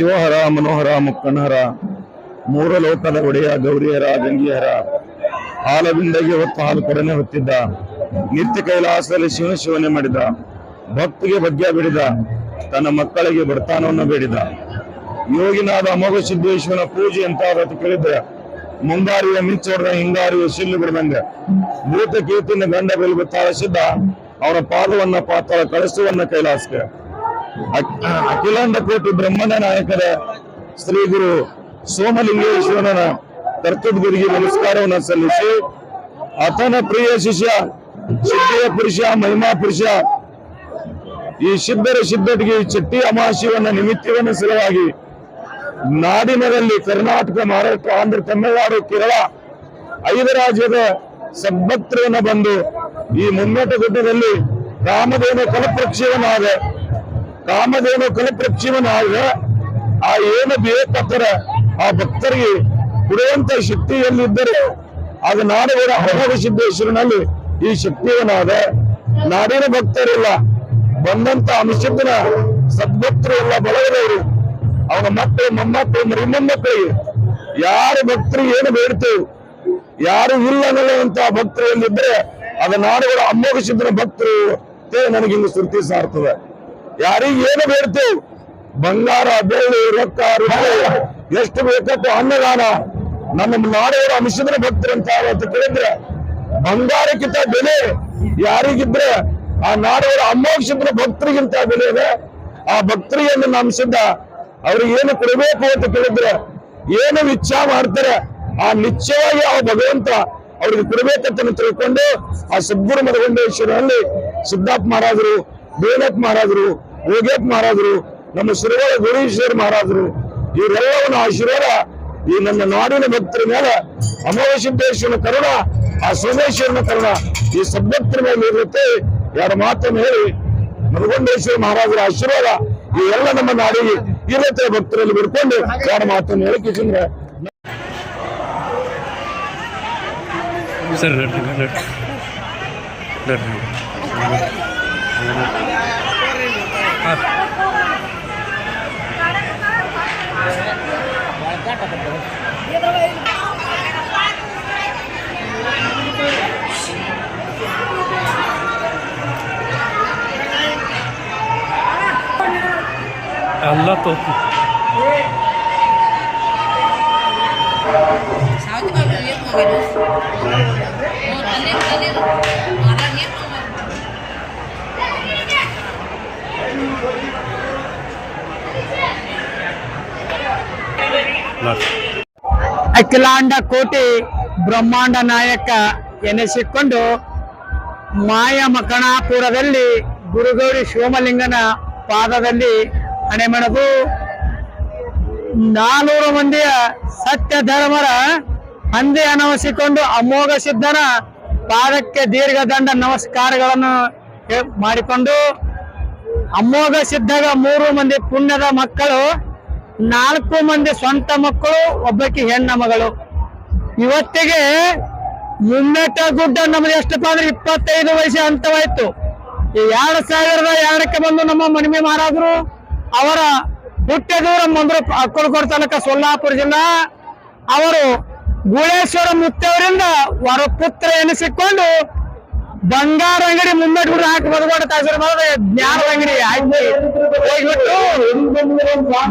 ಶಿವಹರ, ಮನೋಹರ ಮುಕ್ಕಣ್ಣರ ಮೂರು ಲೋಕದ ಒಡೆಯ, ಗೌರಿಯರ ಗಂಗಿಯರ ಹಾಲವಿಂದಗೆ ಹೊತ್ತು ಹಾಲು ಕೊಡನೆ ಹೊತ್ತಿದ್ದ, ನಿತ್ಯ ಕೈಲಾಸದಲ್ಲಿ ಶಿವನ ಶಿವನೆ ಮಾಡಿದ, ಭಕ್ತಿಗೆ ಭಗ್ಯ ಬಿಡಿದ, ತನ್ನ ಮಕ್ಕಳಿಗೆ ಬರ್ತಾನವನ್ನು ಬೇಡಿದ. ಯೋಗಿನಾದ ಅಮೋಘ ಸಿದ್ದೇಶ್ವರನ ಪೂಜೆ ಅಂತ ಅವತ್ತು ಕೇಳಿದ್ರೆ ಮುಂಗಾರಿಯ ಮಿಂಚೋಡದ ಹಿಂಗಾರಿಯ ಸಿಲ್ಲು ಬಿಡದಂಗೆ. ಭೂತ ಕೀರ್ತಿನ ಗಂಡ ಬೆಲುಗು ಸಿದ್ಧ. ಅವರ ಪಾದವನ್ನ ಪಾತ್ರ ಕಳಸುವನ್ನ ಕೈಲಾಸಕ್ಕೆ. ಅಖಿಲಾಂಡ ಕೋಟಿ ಬ್ರಹ್ಮಣ ನಾಯಕರ ಶ್ರೀ ಗುರು ಸೋಮಲಿಂಗೇಶ್ವರನ ಕರ್ತೃಗುರಿಗೆ ನಮಸ್ಕಾರವನ್ನು ಸಲ್ಲಿಸಿ, ಆತನ ಪ್ರಿಯ ಶಿಷ್ಯ ಸಿದ್ಧಿಯ ಪುರುಷ, ಮಹಿಮಾ ಪುರುಷ, ಈ ಸಿದ್ಧರ ಸಿದ್ಧಟಿಗೆ ಚಟ್ಟಿ ಅಮಾಶಿವನ್ನ ನಿಮಿತ್ತವನ್ನು ಸಲುವಾಗಿ ನಾಡಿನರಲ್ಲಿ ಕರ್ನಾಟಕ, ಮಹಾರಾಷ್ಟ್ರ, ಆಂಧ್ರ, ತಮಿಳುನಾಡು, ಕೇರಳ ಐದು ರಾಜ್ಯದ ಸದ್ಭಕ್ತರನ್ನ ಬಂದು ಈ ಮುನ್ನೋಟ ಗುಡ್ಡದಲ್ಲಿ ಕಾಮಧೇನು ಕಲಪ್ರಕ್ಷೇವನಾದ ಕಾಮಧೇನು ಕಲಪ್ರಕ್ಷೇವನಾದ ಆ ಏನು ಬೇಕತ್ತರ ಆ ಭಕ್ತರಿಗೆ ಕೊಡುವಂತ ಶಕ್ತಿ ಎಲ್ಲಿದ್ದರೆ ಅದು ನಾಡುಗಳ ಅಮೋಘ ಸಿದ್ದೇಶ್ವರನಲ್ಲಿ ಈ ಶಕ್ತಿಯನಾದ? ನಾಡಿನ ಭಕ್ತರಿಲ್ಲ, ಬಂದಂತ ಅನುಸಿದ್ದನ ಸದ್ಭಕ್ತರು ಎಲ್ಲ ಬಳಗದವರು, ಅವನ ಮಕ್ಕಳು, ಮೊಮ್ಮಕ್ಕಳು, ಮರಿ ಮೊಮ್ಮಕ್ಕಳಿಗೆ ಯಾರು ಭಕ್ತರಿಗೆ ಏನು ಬೇಡ್ತೇವೆ ಯಾರು ಇಲ್ಲ ಅನ್ನುವಂತ ಭಕ್ತರು ಎಲ್ಲಿದ್ರೆ ಅದ ನಾಡುಗಳ ಅಮೋಘ ಭಕ್ತರು ನನಗೆ ಹಿಂಗ ಶ್ರುತಿ ಸಾರ್ತದೆ. ಯಾರಿಗೆ ಏನು ಬೇಡ್ತೇವೆ ಬಂಗಾರ, ಬೆಳ್ಳಿ, ರೊಕ್ಕ, ರೂಪಾಯಿ. ಎಷ್ಟು ಬೇಕಪ್ಪ ಅನ್ನದಾನ. ನಮ್ಮ ನಾಡುಗಳ ಅಂಶದ ಭಕ್ತರು ಅಂತ ಅವತ್ತು ಕೇಳಿದ್ರೆ, ಬಂಗಾರಕ್ಕಿಂತ ಬೆಲೆ ಯಾರಿಗಿದ್ರೆ, ಆ ನಾಡುಗಳ ಅಮೋಕ್ಷದ ಭಕ್ತರಿಗಿಂತ ಬೆಲೆ ಇದೆ. ಆ ಭಕ್ತರಿಗೆ ನನ್ನ ಅಂಶದ ಅವ್ರಿಗೆ ಏನು ಕೊಡಬೇಕು ಅಂತ ಕೇಳಿದ್ರೆ, ಏನು ನಿಚ್ಚ ಮಾಡ್ತಾರೆ, ಆ ನಿಶ್ಚಯವಾಗಿ ಆ ಭಗವಂತ ಅವ್ರಿಗೆ ಕೊಡಬೇಕಂತ ತಿಳ್ಕೊಂಡು, ಆ ಸದ್ಗುರು ಮಧುಗೊಂಡೇಶ್ವರಲ್ಲಿ ಸಿದ್ಧಾರ್ಥ ಮಹಾರಾಜರು ಬೇನಪ್ಪ ಮಹಾರಾಜರು ಯೋಗೇತ್ ಮಹಾರಾಜರು, ನಮ್ಮ ಶ್ರೀಗಳ ಗುರುಶ್ವರ ಮಹಾರಾಜರು, ಇವರೆಲ್ಲವನ್ನ ಆಶೀರ್ವಾದ ಈ ನನ್ನ ನಾಡಿನ ಭಕ್ತರ ಮೇಲೆ ಅಮೋಘ ಸಿದ್ದೇಶ್ವರನ ಕರುಣ, ಆ ಸೋಮೇಶ್ವರನ ಕರುಣ, ಈ ಸದ್ಭಕ್ತರ ಮೇಲೆ ಇರುತ್ತೆ. ಯಾರ ಮಾತನ್ನು ಹೇಳಿ ಮನಗೊಂಡೇಶ್ವರ ಮಹಾರಾಜರ ಆಶೀರ್ವಾದ ಈ ಎಲ್ಲ ನಮ್ಮ ನಾಡಿಗೆ ಇರುತ್ತೆ ಭಕ್ತರಲ್ಲಿ ಬಿಡ್ಕೊಂಡು ಯಾರ ಮಾತನ್ನು ಹೇಳಿ ಸರ್ ನಡ್ರಿ ನಡ್ರಿ ನಡ್ರಿ ಹಾಂ ಎಲ್ಲ ಅಖಿಲಾಂಡ ಕೋಟಿ ಬ್ರಹ್ಮಾಂಡ ನಾಯಕ ಎನಿಸಿಕೊಂಡು ಮಾಯ ಮಕಣಾಪುರದಲ್ಲಿ ಗುರುಗೌರಿ ಶಿವಮಲಿಂಗನ ಪಾದದಲ್ಲಿ ಹಣೆಮಣಗು ನಾನೂರು ಮಂದಿಯ ಸತ್ಯ ಧರ್ಮರ ಹಂದಿ ಅನವಸಿಕೊಂಡು ಅಮೋಘ ಸಿದ್ಧನ ಪಾದಕ್ಕೆ ದೀರ್ಘದಂಡ ನಮಸ್ಕಾರಗಳನ್ನು ಮಾಡಿಕೊಂಡು ಅಮೋಘ ಸಿದ್ಧಗ ಮೂರು ಮಂದಿ ಪುಣ್ಯದ ಮಕ್ಕಳು ನಾಲ್ಕು ಮಂದಿ ಸ್ವಂತ ಮಕ್ಕಳು, ಒಬ್ಬಾಕಿ ಹೆಣ್ಣ ಮಗಳು. ಇವತ್ತಿಗೆ ಮುಮ್ಮೆಟ್ಟ ಗುಡ್ಡ ನಮ್ದು ಎಷ್ಟಪ್ಪ ಅಂದ್ರೆ ಇಪ್ಪತ್ತೈದು ವಯಸ್ಸು ಹಂತವಾಯ್ತು ಈ ಎರಡ್ ಸಾವಿರದ ಎರಡಕ್ಕೆ ಬಂದು ನಮ್ಮ ಮನವಿ ಮಹಾರಾಜರು ಅವರ ಹುಟ್ಟೆ ದೂರ ಮಂದ್ರು ಅಕ್ಕಲಕೋಟ ತಾಲೂಕ ಸೊಲ್ಲಾಪುರ ಜಿಲ್ಲಾ. ಅವರು ಗುಳೇಶ್ವರ ಮುತ್ತವರಿಂದ ವರ ಪುತ್ರ ಎನಿಸಿಕೊಂಡು ಬಂಗಾರ ಅಂಗಡಿ ಮುಮ್ಮೆಟ್ಬಿಟ್ಟು ಹಾಕಿ ಬದಗೋಡ ತಾಸರ ಜ್ಞಾನದ ಅಂಗಡಿ ಹಾಕಿ ಹೋಗ್ಬಿಟ್ಟು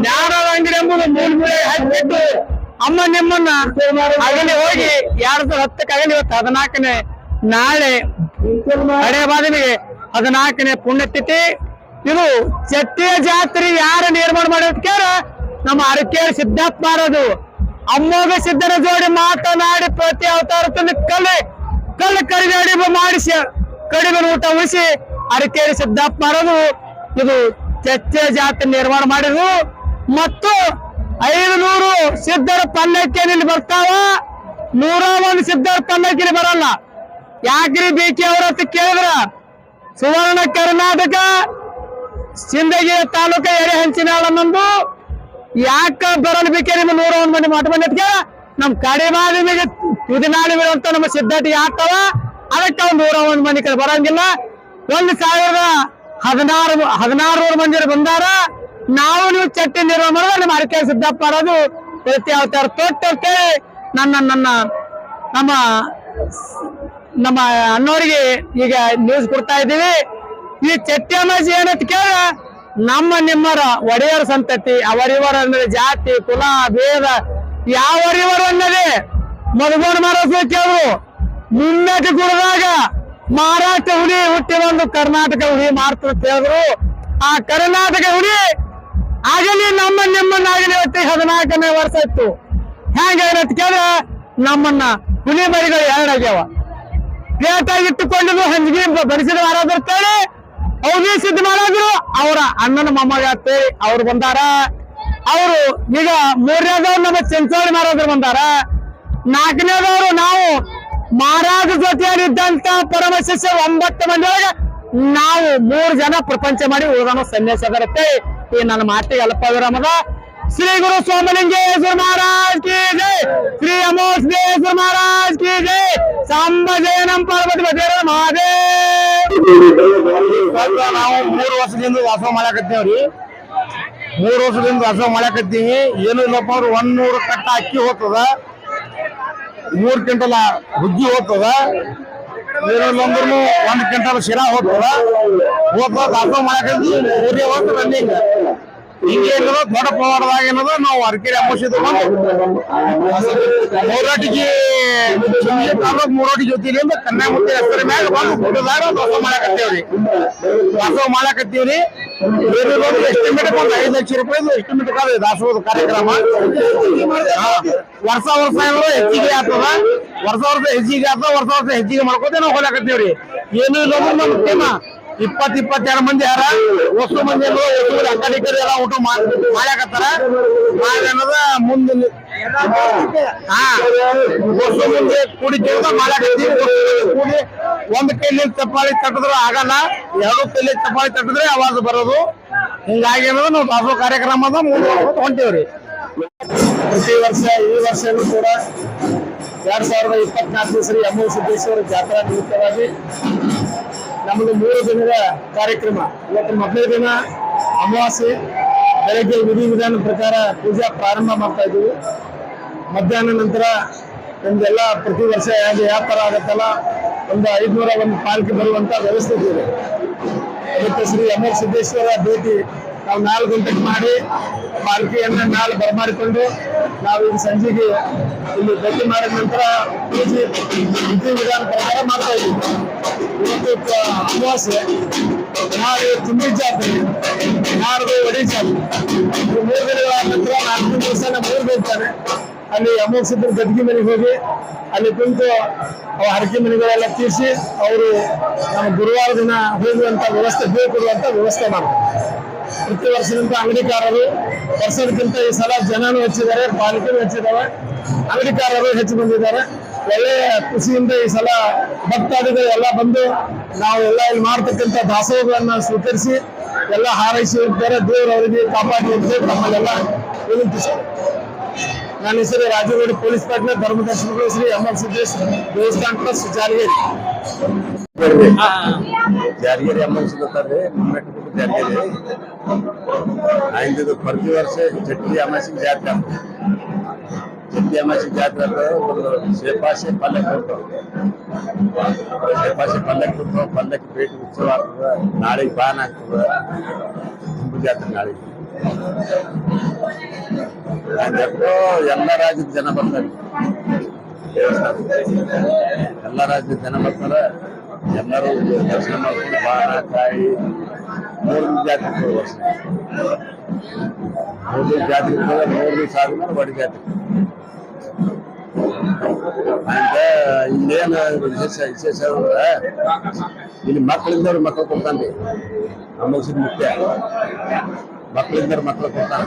ಜ್ಞಾನದ ಅಂಗಡಿ ಎಂಬುದು ಮೂಲ ಮೂಲೆ ಹಾಕಿಬಿಟ್ಟು ಅಮ್ಮ ನಿಮ್ಮನ್ನ ಅಗಲಿ ಹೋಗಿ ಎರಡ್ ಸಾವಿರದ ಹತ್ತಕ್ಕೆ ಅಗಲಿ ಇವತ್ತು ಹದಿನಾಲ್ಕನೇ ನಾಳೆ ಹಳೆ ಬಾದಿನಿಗೆ ಹದಿನಾಲ್ಕನೇ ಪುಣ್ಯತಿಥಿ. ಇದು ಚತ್ತಿಯ ಜಾತ್ರೆ ಯಾರ ನಿರ್ಮಾಣ ಮಾಡೋದಕ್ಕೆ ನಮ್ಮ ಅರಕೇರಿ ಸಿದ್ಧಾರ್ಥ ಮಾರೋದು ಅಮ್ಮೋಗ ಸಿದ್ಧರ ಜೋಡಿ ಮಾತನಾಡಿ ಪ್ರತಿ ಅವತಾರ ತಂದು ಕಲೆ. ಕಲ್ಲು ಕರಿದಾಡಿ ಮಾಡಿಸಿ, ಕಡಿಮೆ ಊಟ ಉಳಿಸಿ ಅಡಿಕೇರಿ ಸಿದ್ದಪ್ಪ ಇದು ಚಚ್ಚೆ ಜಾತಿ ನಿರ್ಮಾಣ ಮಾಡಿದ್ರು. ಮತ್ತು ಐದು ನೂರು ಸಿದ್ಧರ ಪಲ್ಲಕ್ಕಿ ಇಲ್ಲಿ ಬರ್ತಾವ? ನೂರ ಒಂದು ಸಿದ್ಧರ ಪಲ್ಲಕ್ಕಿ ಬರಲ್ಲ. ಯಾಕ್ರಿ ಬೇಕಿ ಅವ್ರ ಅಂತ ಕೇಳಿದ್ರ? ಸುವರ್ಣ ಕರ್ನಾಟಕ ಸಿಂದಗಿರಿ ತಾಲೂಕ ಎರೆ ನಮ್ದು ಯಾಕ ಬರಲ್ ಬೇಕೇ ನಿಮ್ಮ ನೂರ ಒಂದು ಮಂದಿ ಮಠ ಬಂದ ನಮ್ ಕಡಿಮಾದಿಗೆ ತುದಿನಾಳಿ ಬೀಳುವಂತ ನಮ್ಮ ಸಿದ್ಧತೆ ಆಗ್ತಾವ ಅದಕ್ಕೆ ಒಂದು ನೂರ ಒಂದು ಮಂದಿ ಕಡೆ ಬರಂಗಿಲ್ಲ. ಒಂದು ಸಾವಿರದ ಹದಿನಾರು ಹದಿನಾರು ನೂರು ಮಂದಿ ಬಂದಾರ. ನಾವು ನೀವು ಚಟ್ಟಿ ನಿರ್ವಹಣೆ ಮಾಡಿದ್ರೆ ನಮ್ಮ ಅಡಿಕೆ ಸಿದ್ಧಪ್ಪ ಅನ್ನೋದು ಪ್ರತಿ ಅವತಾರ ತೊಟ್ಟಂತೇಳಿ ನನ್ನ ನನ್ನ, ನಮ್ಮ ನಮ್ಮ ಅಣ್ಣವರಿಗೆ ಈಗ ನ್ಯೂಸ್ ಕೊಡ್ತಾ ಇದ್ದೀವಿ. ಈ ಚಟ್ಟಿ ಅಮಾಸಿ ಏನಂತ ಕೇಳ, ನಮ್ಮ ನಿಮ್ಮರ ಒಡೆಯರ ಸಂತತಿ, ಅವರಿವರ ಅಂದ್ರೆ ಜಾತಿ, ಕುಲ, ಭೇದ ಯಾವರಿವರು ಅನ್ನೋದೇ. ಮಧುಬನ್ ಮಹಾರಾಜ ಕೇಳಿದ್ರು ಮುನ್ನೆಟ್ಟು ಗುಡದಾಗ ಮಹಾರಾಷ್ಟ್ರ ಹುಲಿ ಹುಟ್ಟಿ ಒಂದು ಕರ್ನಾಟಕ ಹುಲಿ ಮಾಡ್ತಾರೆ ಕೇಳಿದ್ರು. ಆ ಕರ್ನಾಟಕ ಹುಲಿ ಆಗಲಿ ನಮ್ಮ ನಿಮ್ಮನ್ನಾಗಲಿ ಇವತ್ತು ಹದಿನಾಲ್ಕನೇ ವರ್ಷ ಇತ್ತು. ಹೆಂಗಾಗಿರತ್ ಕೇಳಿದ್ರೆ ನಮ್ಮನ್ನ ಹುಲಿ ಮರಿಗಳು ಎರಡಾಗ್ಯಾವ ಪ್ಲೇಟಾಗಿ ಇಟ್ಟುಕೊಂಡಿದ್ದು ಹಂಜಿಗೆ ಬಡಿಸಿದ ಅಂತೇಳಿ ಅವ್ರಿಗೆ ಸಿದ್ಧ ಮಾಡಿದ್ರು. ಅವರ ಅಣ್ಣನ ಮೊಮ್ಮಗ ಅವ್ರು ಬಂದಾರ. ಅವರು ಈಗ ಮೂರನೇದವ್ರು ನಮ್ಮ ಚಂಚೋಳಿ ಮಾರಾದ್ರು ಬಂದಾರ. ನಾಲ್ಕನೇದವರು ನಾವು ಮಹಾರಾಜ ಜೊತೆಯಲ್ಲಿದ್ದಂತ ಪರಮ ಶಿಷ್ಯ ಒಂಬತ್ತು ಮಂದಿ ಒಳಗೆ ನಾವು ಮೂರು ಜನ ಪ್ರಪಂಚ ಮಾಡಿ ಉಳಿದನು ಸನ್ಯಾಸ ಬರುತ್ತೆ ಈ ನನ್ನ ಮಾತಿಗೆ ಅಲ್ಪ ವಿರಾಮದ. ಶ್ರೀ ಗುರು ಸೋಮಲಿಂಗೇಶ್ವರ ಮಹಾರಾಜ್ ಕಿ ಜೈ. ಶ್ರೀ ಅಮೋಘೇಶ್ವರ ಮಹಾರಾಜ್ ಕಿ ಜೈ. ಸಾಂಬ ಜಯನಂ ಪಾರ್ವತಿ ಮಹಾದೇವ್. ನಾವು ಮೂರು ವರ್ಷದಿಂದ ವಾಸ ಮಾಡಕತ್ತೇವ್ರಿ. ಮೂರು ವರ್ಷದಿಂದ ವಾಸ ಮಾಡಕತ್ತೀವಿ. ಏನು ಇಲ್ಲಪ್ಪ ಅಂದ್ರೆ ಒಂದ್ ನೂರು ಕಟ್ಟ ಅಕ್ಕಿ ಹೋಗ್ತದ. ಮೂರ್ ಕ್ವಿಂಟಲ್ ಹುಗ್ಗಿ ಹೋಗ್ತದ. ಏನಿಲ್ಲ ಅಂದ್ರೂ ಒಂದ್ ಕ್ವಿಂಟಲ್ ಶಿರಾ ಹೋಗ್ತದ. ಹೋಗ್ತದ ವಾಸ ಮಾಡಕತ್ತೀವಿ ಹೋಗ್ತದ ಹಿಂಗೆ ಏನದ ದೊಡ್ಡ ಪ್ರಮಾಣದಾಗ ಏನದ, ನಾವು ಅರಕೆರೆ ತಗೊಂಡು ಮೂರೋಟಿಗೆ ಮೂರೋಟಿ ಜೊತೆಲಿಂದ ಕನ್ಯಾಮೂರ್ತಿ ಹೆಸರ ಮ್ಯಾಗ ಬಂದು ಗುಡ್ಡದಾಗ ದೋಸ ಮಾಡಾಕತ್ತೀವ್ರಿ. ವಾಸ ಮಾಡಾಕತ್ತೀವ್ರಿ. ಎಸ್ಟಿಮೇಟ್ ಒಂದು ಐದು ಲಕ್ಷ ರೂಪಾಯಿ ಎಸ್ಟಿಮೇಟ್ ಕಾದ ದಾಸೋಹದ ಕಾರ್ಯಕ್ರಮ. ವರ್ಷ ವರ್ಷ ಏನೋ ಹೆಚ್ಚಿಗೆ ಆಗ್ತದ. ವರ್ಷ ವರ್ಷ ಹೆಚ್ಚಿಗೆ ಆಗ್ತದ, ವರ್ಷ ವರ್ಷ ಹೆಚ್ಚಿಗೆ ಮಾಡ್ಕೋತೇವೆ ನಾವು ಹೊಲಕತ್ತೀವ್ರಿ ಏನು ಇಲ್ಲ ಅಂದ್ರೆ ನಮ್ಮ ಟೀಮ ಇಪ್ಪತ್ ಇಪ್ಪತ್ತೆರಡು ಮಂದಿ ಯಾರ? ವಸ್ತು ಮಂದಿ ಅಕ್ಕಡಿಕರಿ ಎಲ್ಲ ಊಟ ಮಾಡ್ಯಾಕತ್ತಾರ. ಮಾಡ ಮುಂದೆ ಹಾ. ಮುಂದೆ ಕೂಡಿ ಕೆಲಸ ಮಾಡಾಕತ್ತೀವಿ ಕೂಡಿ ಒಂದ್ ಕೈಲಿ ಚಪ್ಪಾಳಿ ತಟ್ಟಿದ್ರು ಆಗಲ್ಲ, ಎರಡು ಕೈಲಿ ಚಪ್ಪಾಳಿ ತಟ್ಟಿದ್ರೆ ಅವಾಜ್ ಬರೋದು. ಹಿಂಗಾಗಿ ಏನದ ನಾವು ದಾಸೋ ಕಾರ್ಯಕ್ರಮದ ಮುಂದೆ ಹೊಂಟೇವ್ರಿ. ಪ್ರತಿ ವರ್ಷ ಈ ವರ್ಷನೂ ಕೂಡ ಎರಡ್ ಸಾವಿರದ ಇಪ್ಪತ್ನಾಲ್ಕು ಶ್ರೀ ಅಮ್ಮು ಸಿದ್ದೇಶ್ವರ ಜಾತ್ರಾ ನಿಮಿತ್ತವಾಗಿ ನಮ್ಮದು ಮೂರು ದಿನದ ಕಾರ್ಯಕ್ರಮ. ಇವತ್ತು ಮೊದಲನೇ ದಿನ ಅಮಾವಾಸ್ಯೆ. ಬೆಳಗ್ಗೆ ವಿಧಿ ವಿಧಾನ ಪ್ರಕಾರ ಪೂಜಾ ಪ್ರಾರಂಭ ಮಾಡ್ತಾ ಇದ್ದೀವಿ. ಮಧ್ಯಾಹ್ನ ನಂತರ ನಮ್ದೆಲ್ಲ ಪ್ರತಿ ವರ್ಷ ಹೇಗೆ ವ್ಯಾಪಾರ ಆಗುತ್ತಲ್ಲ, ಒಂದು ಐದುನೂರ ಒಂದು ಪಾಲ್ಕಿ ಬರುವಂತ ವ್ಯವಸ್ಥೆ ಇದೆ. ಅದಕ್ಕೆ ಶ್ರೀ ಅಮರ್ ಸಿದ್ದೇಶ್ವರ ಭೇಟಿ ನಾವು ನಾಲ್ಕು ಗಂಟೆಗೆ ಮಾಡಿ ಪಾಲ್ಕಿಯನ್ನ ನಾಳೆ ಬರಮಾಡಿಕೊಂಡು ನಾವು ಈಗ ಸಂಜೆಗೆ ಇಲ್ಲಿ ಭೇಟಿ ಮಾಡಿದ ನಂತರ ಪೂಜೆ ವಿಧಿ ವಿಧಾನ ಪ್ರಕಾರ ಮಾಡ್ತಾ ಇದ್ದೀವಿ. ಇವತ್ತು ಅಮಾವಾಸ್ಯೆ. ನಾಳೆ ತುಂಬಿ ಜಾತ್ರೆ. ನಾಡ್ದು ಒಡಿ ಜಾತ್ರೆ. ಈ ಮೂರು ದಿನಗಳ ನಂತರ ನಾಲ್ಕು ದಿವಸ ನಮ್ಮ ಊರಿಗೆ ಬೀಳ್ತಾರೆ ಅಲ್ಲಿ ಅಮೋಘ ಸಿದ್ಧರ ಗದ್ಗಿ ಮನೆಗೆ ಹೋಗಿ ಅಲ್ಲಿ ಕುಂತು ಅವ ಹರಕೆ ಮನೆಗಳೆಲ್ಲ ತೀರಿಸಿ ಅವರು ನಮ್ಮ ಗುರುವಾರ ದಿನ ಹೋಗುವಂತ ವ್ಯವಸ್ಥೆ ಅಂತ ವ್ಯವಸ್ಥೆ ಮಾಡ್ತಾರೆ. ಪ್ರತಿ ವರ್ಷದಿಂದ ಅಂಗಡಿಕಾರರು ವರ್ಷದಕ್ಕಿಂತ ಈ ಸಲ ಜನನೂ ಹೆಚ್ಚಿದ್ದಾರೆ ಪಾಲಿಕೆನೂ ಹೆಚ್ಚಿದ್ದಾವೆ. ಅಂಗಡಿಕಾರರು ಹೆಚ್ಚು ಬಂದಿದ್ದಾರೆ. ಒಳ್ಳೆಯ ಖುಷಿಯಿಂದ ಈ ಸಲ ಭಕ್ತಾದಿಗಳು ಎಲ್ಲ ಬಂದು ನಾವು ಎಲ್ಲ ಇಲ್ಲಿ ಮಾಡ್ತಕ್ಕಂಥ ದಾಸೋಹಗಳನ್ನ ಸ್ವೀಕರಿಸಿ ಎಲ್ಲ ಹಾರೈಸಿ ಹೋಗ್ತಾರೆ. ದೇವರು ಅವರಿಗೆ ಕಾಪಾಡಿ ಅಂತ ನಮ್ಮಲ್ಲೆಲ್ಲ ವಿನಂತಿಸ್ತಾರೆ. ನನ್ನ ಹೆಸರು ರಾಜಗೌಡ, ಪೊಲೀಸ್ ಪಾಟ್ನ ಧರ್ಮದರ್ಶನಗಳು ಶ್ರೀ ಅಮರ್ ಸಿದ್ದೇಶ್ ದೇವಸ್ಥಾನ ಜಾರಿಗೇರಿ ಜಾರಿಗೇರಿ ಅಮ್ಮನ ಸಿಗುತ್ತಾರೆ ಮುಮ್ಮೆಟ್ಟು ಜಾರಿಗೇರಿ ಆಯ್ತು ಪ್ರತಿ ವರ್ಷ ಚಟ್ಟಿ ಅಮಾಸಿಗೆ ಜಾತ್ರೆ ಆಗ್ತದೆ ಚಟ್ಟಿ ಅಮಾಸಿಗೆ ಜಾತ್ರೆ ಅಂದ್ರೆ ಒಂದು ಸೇಪಾಸೆ ಪಲ್ಲಕ್ಕಿ ಕೊಡ್ತಾವೆ ಸೇಪಾಸೆ ಪಲ್ಲಕ್ಕಿ ಕೊಡ್ತಾವೆ ಪಲ್ಲಕ್ಕಿ ಭೇಟಿ ಉತ್ಸವ ಆಗ್ತದೆ ನಾಳೆಗೆ ಬಾನ್ ಆಗ್ತದೆ ತುಂಬು ಜಾತ್ರೆ ನಾಳೆಗೆ ಎಷ್ಟೋ ಎಲ್ಲ ರಾಜ್ಯದ ಜನ ಬರ್ತಾರೆ ದೇವಸ್ಥಾನ ಎಲ್ಲ ರಾಜ್ಯದ ಜನ ಬರ್ತಾರೆ ಎಲ್ಲರೂ ದರ್ಶನ ಮಾಡ್ಕೊಂಡು ಬಾಣ ಕಾಯಿ ಮೂರು ಜಾತಿ ಇರ್ತದೆ ವರ್ಷ ಮೂರು ಜಾತಿ ಇರ್ತದೆ ಮೂರು ದಿವಸ ಆದ್ಮೇಲೆ ಬಡಿ ಜಾತಿ ಅಂತ ಇಲ್ಲೇನು ವಿಶೇಷ ವಿಶೇಷ ಅಂದ್ರೆ ಇಲ್ಲಿ ಮಕ್ಕಳಿಂದವ್ರು ಮಕ್ಕಳು ಕೊಡ್ತಾನೆ ನಮಗೆ ಮುಖ್ಯ ಮಕ್ಕಳಿಂದವ್ರು ಮಕ್ಕಳು ಕೊಡ್ತಾನೆ